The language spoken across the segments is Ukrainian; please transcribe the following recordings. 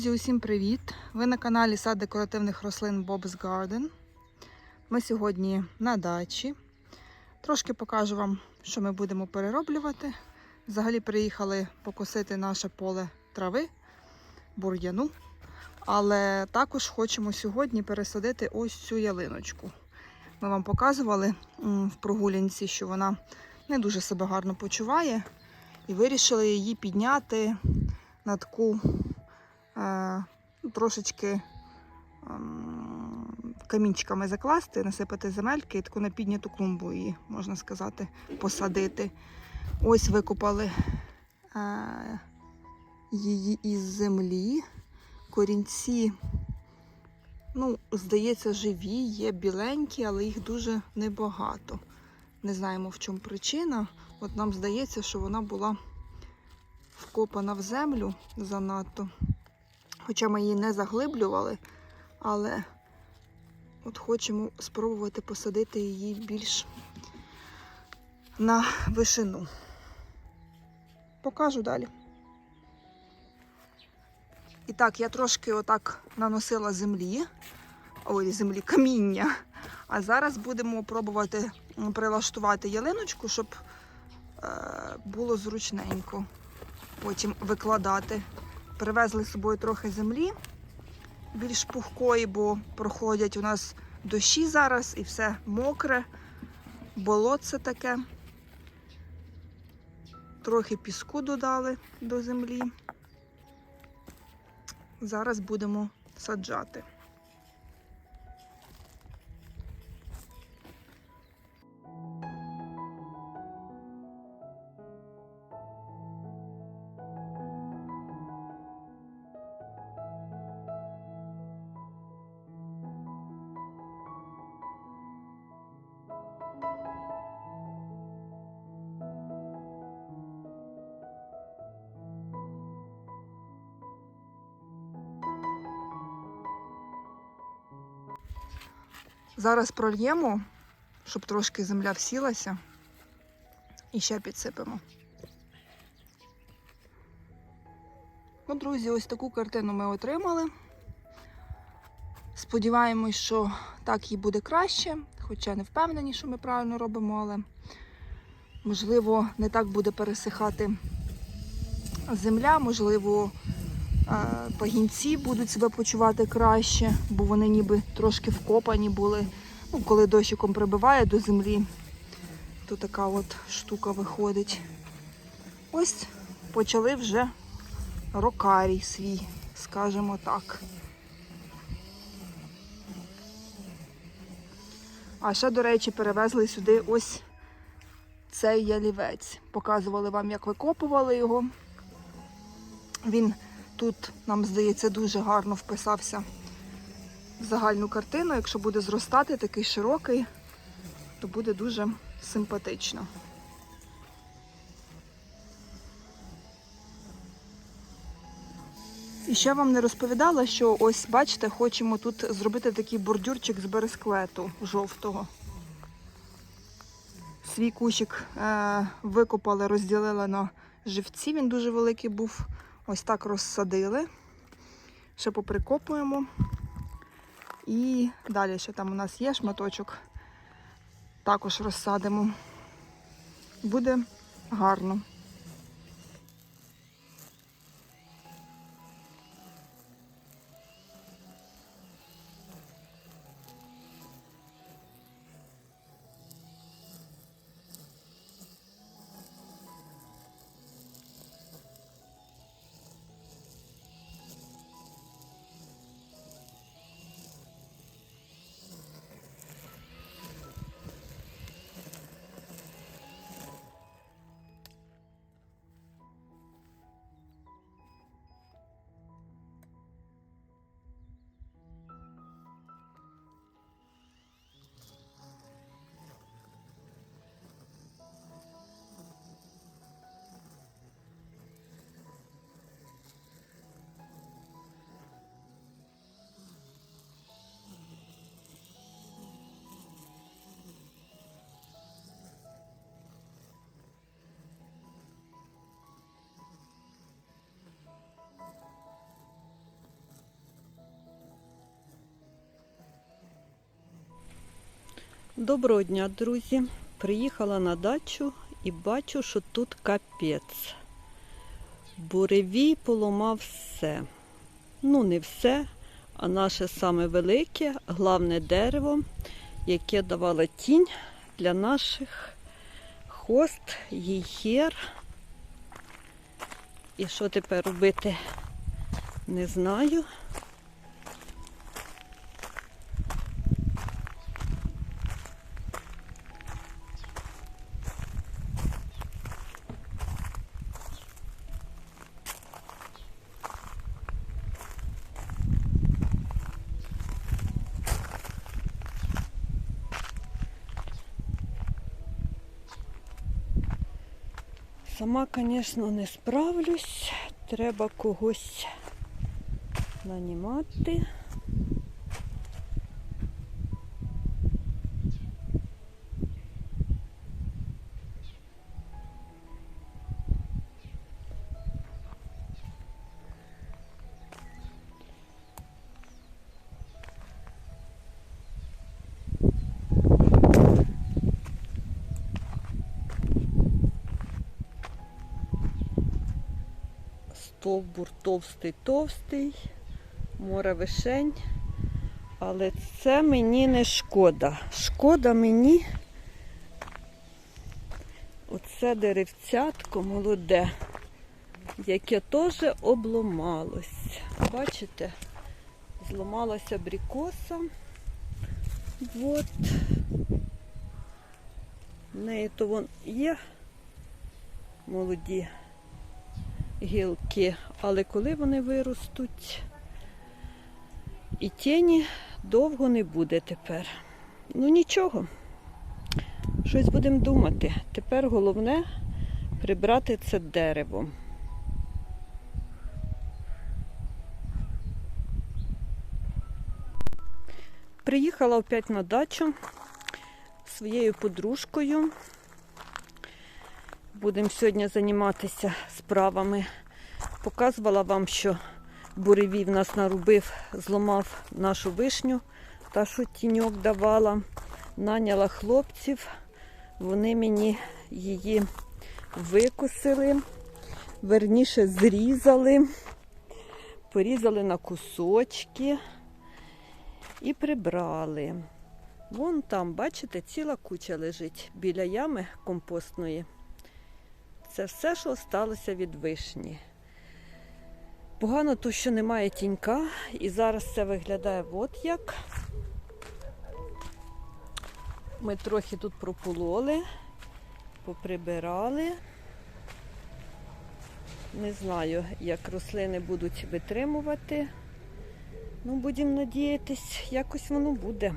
Друзі, усім привіт! Ви на каналі Сад декоративних рослин Bob's Garden. Ми сьогодні на дачі. Трошки покажу вам, що ми будемо перероблювати. Взагалі приїхали покосити наше поле трави, бур'яну. Але також хочемо сьогодні пересадити ось цю ялиночку. Ми вам показували в прогулянці, що вона не дуже себе гарно почуває. І вирішили її підняти на таку трошечки ем, камінчиками закласти, насипати земельки і таку на підняту клумбу її, можна сказати, посадити. Ось викопали е, її із землі. Корінці, ну, здається, живі, є біленькі, але їх дуже небагато. Не знаємо, в чому причина. От нам здається, що вона була вкопана в землю занадто. Хоча ми її не заглиблювали, але от хочемо спробувати посадити її більш на вишину. Покажу далі. І так, я трошки отак наносила землі, ой, землі, каміння. А зараз будемо пробувати прилаштувати ялиночку, щоб е, було зручненько потім викладати. Привезли з собою трохи землі, більш пухкої, бо проходять у нас дощі зараз і все мокре, болотце таке. Трохи піску додали до землі. Зараз будемо саджати. Зараз прольємо, щоб трошки земля всілася. І ще підсипемо. Ну, друзі, ось таку картину ми отримали. Сподіваємось, що так їй буде краще, хоча не впевнені, що ми правильно робимо, але можливо не так буде пересихати земля, можливо, пагінці будуть себе почувати краще, бо вони ніби трошки вкопані були. Ну, коли дощиком прибиває до землі, то така от штука виходить. Ось почали вже рокарій свій, скажімо так. А ще, до речі, перевезли сюди ось цей ялівець. Показували вам, як викопували його. Він тут, нам здається, дуже гарно вписався в загальну картину. Якщо буде зростати такий широкий, то буде дуже симпатично. І ще вам не розповідала, що ось, бачите, хочемо тут зробити такий бордюрчик з бересклету жовтого. Свій кущик е, викопали, розділили на живці, він дуже великий був. Ось так розсадили. Ще поприкопуємо. І далі ще там у нас є шматочок. Також розсадимо. Буде гарно. Доброго дня, друзі. Приїхала на дачу і бачу, що тут капець. Буревій поламав все. Ну, не все, а наше саме велике, главне дерево, яке давало тінь для наших хост, їхер. І що тепер робити, не знаю. Сама, звісно, не справлюсь. Треба когось нанімати. Стовбур товстий-товстий, море вишень. Але це мені не шкода. Шкода мені оце деревцятко молоде, яке теж обломалось. Бачите, зламалася брікоса. От. В неї то вон є молоді гілки, але коли вони виростуть, і тіні довго не буде тепер. Ну нічого, щось будемо думати. Тепер головне прибрати це дерево. Приїхала опять на дачу своєю подружкою. Будемо сьогодні займатися справами. Показувала вам, що буревій в нас нарубив, зламав нашу вишню, та що тіньок давала. Наняла хлопців, вони мені її викусили, верніше зрізали, порізали на кусочки і прибрали. Вон там, бачите, ціла куча лежить біля ями компостної. Це все, що сталося від вишні. Погано то, що немає тінька, і зараз це виглядає от як. Ми трохи тут пропололи, поприбирали. Не знаю, як рослини будуть витримувати. Ну, будемо надіятись, якось воно буде.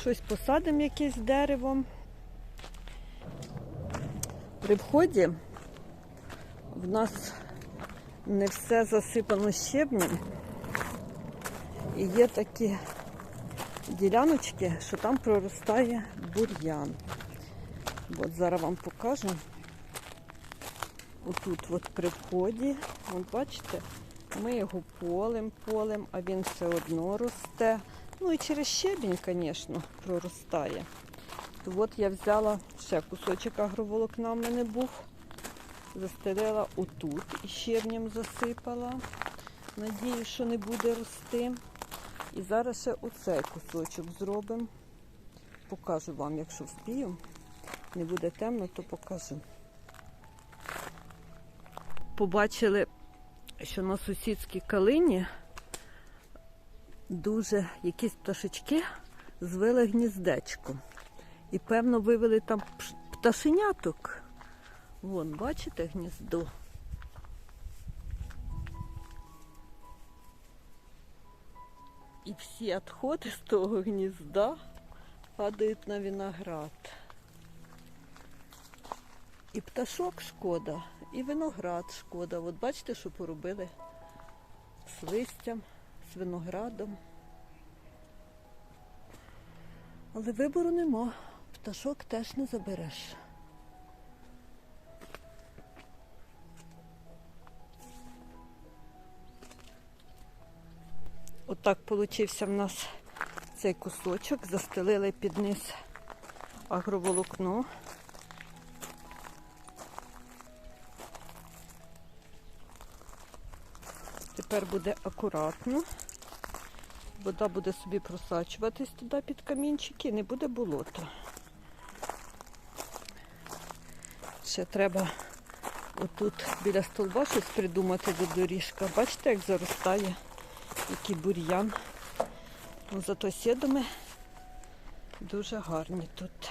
Щось посадимо, якесь дерево. При вході в нас не все засипано щебнем. І є такі діляночки, що там проростає бур'ян. От зараз вам покажу. Отут от при вході, от бачите, ми його полем полем, а він все одно росте. Ну і через щебінь, звісно, проростає. То от я взяла ще кусочок агроволокна в мене був. Застелила отут і щебнем засипала. Надію, що не буде рости. І зараз ще оцей кусочок зробимо. Покажу вам, якщо вспію. Не буде темно, то покажу. Побачили, що на сусідській калині дуже якісь пташечки звели гніздечко. І, певно, вивели там пташеняток. Вон, бачите гніздо? І всі відходи з того гнізда падають на виноград. І пташок шкода, і виноград шкода. От бачите, що поробили з листям, з виноградом. Але вибору нема. Пташок теж не забереш. Отак получився в нас цей кусочок. Застелили під низ агроволокно. Тепер буде акуратно. Вода буде собі просачуватись туди під камінчики, не буде болота. Ще треба отут біля столба щось придумати до доріжка. Бачите, як заростає, який бур'ян. Ну, зато сідоми дуже гарні тут.